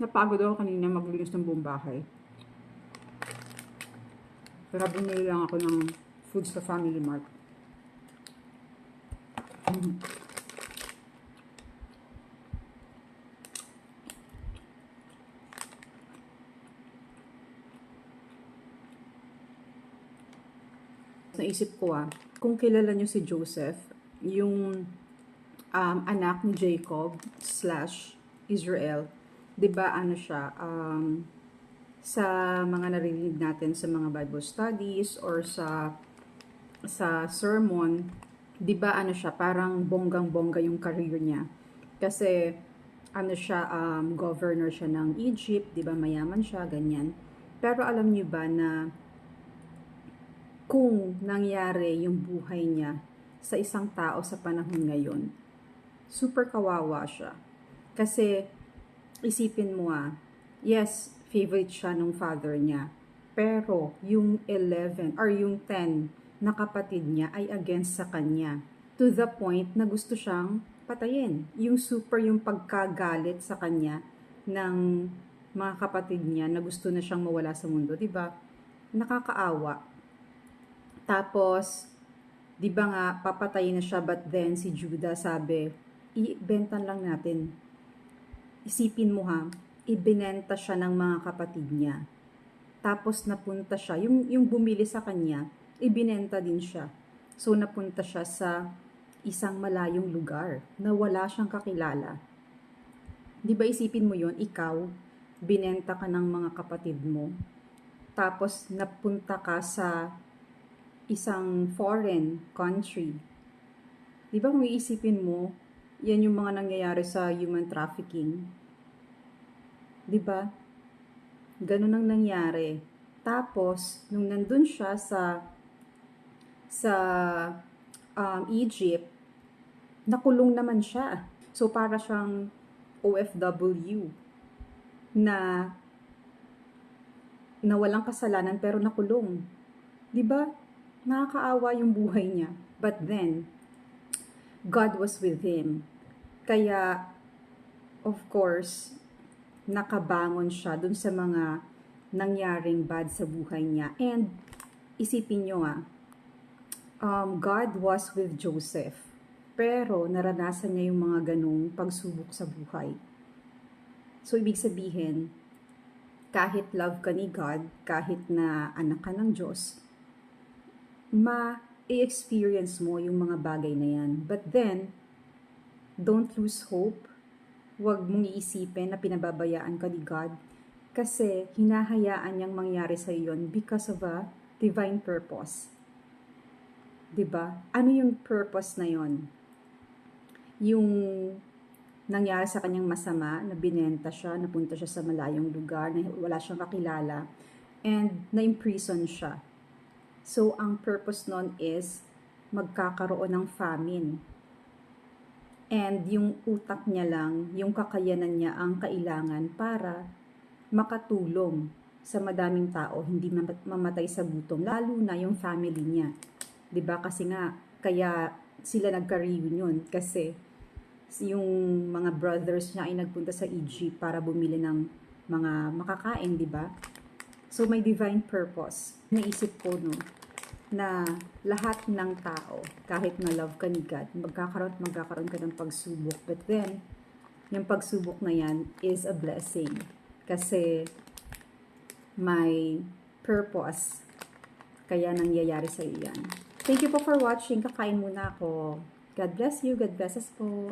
Napagod ako kanina maglinis ng buong bahay. Pero bumili lang ako ng food sa Family Mart. Naisip ko ah, kung kilala nyo si Joseph, yung um, anak ni Jacob slash Israel, 'di ba ano siya, um, sa mga narinig natin sa mga Bible studies or sa sa sermon, 'di ba ano siya, parang bonggang-bongga yung career niya. Kasi ano siya, um, governor siya ng Egypt, 'di ba mayaman siya, ganyan. Pero alam niyo ba na kung nangyari yung buhay niya sa isang tao sa panahon ngayon, super kawawa siya. Kasi, isipin mo ah, yes, favorite siya nung father niya. Pero, yung 11 or yung 10 na kapatid niya ay against sa kanya. To the point na gusto siyang patayin. Yung super yung pagkagalit sa kanya ng mga kapatid niya na gusto na siyang mawala sa mundo, 'di ba? Nakakaawa. Tapos, 'di ba nga papatayin na siya but then si Judah sabi, ibenta lang natin. Isipin mo ha, ibinenta siya ng mga kapatid niya. Tapos napunta siya, yung, yung bumili sa kanya, ibinenta din siya. So napunta siya sa isang malayong lugar na wala siyang kakilala. Di ba isipin mo yon ikaw, binenta ka ng mga kapatid mo, tapos napunta ka sa isang foreign country. Di ba kung iisipin mo, yan yung mga nangyayari sa human trafficking. Di ba? Ganun ang nangyari. Tapos, nung nandun siya sa sa um, Egypt, nakulong naman siya. So, para siyang OFW na na walang kasalanan pero nakulong. 'Di ba? Nakakaawa yung buhay niya. But then God was with him. Kaya of course, nakabangon siya dun sa mga nangyaring bad sa buhay niya. And isipin nyo ah, um, God was with Joseph. Pero naranasan niya yung mga ganong pagsubok sa buhay. So, ibig sabihin, kahit love ka ni God, kahit na anak ka ng Diyos, ma-experience mo yung mga bagay na yan. But then, don't lose hope. Huwag mong iisipin na pinababayaan ka ni God kasi hinahayaan niyang mangyari sa yon because of a divine purpose. 'Di ba? Ano yung purpose na yon? Yung nangyari sa kanyang masama, na binenta siya, napunta siya sa malayong lugar, na wala siyang kakilala, and na-imprison siya. So, ang purpose nun is magkakaroon ng famine. And yung utak niya lang, yung kakayanan niya ang kailangan para makatulong sa madaming tao, hindi mamatay sa gutom, lalo na yung family niya. 'Di ba Kasi nga, kaya sila nagka-reunion kasi yung mga brothers niya ay nagpunta sa Egypt para bumili ng mga makakain, di ba? So, may divine purpose. Naisip ko, no, na lahat ng tao, kahit na love ka ni God, magkakaroon magkakaroon ka ng pagsubok. But then, yung pagsubok na yan is a blessing. Kasi, may purpose. Kaya nangyayari sa iyo. Thank you po for watching. Kakain muna ako. God bless you. God bless us po.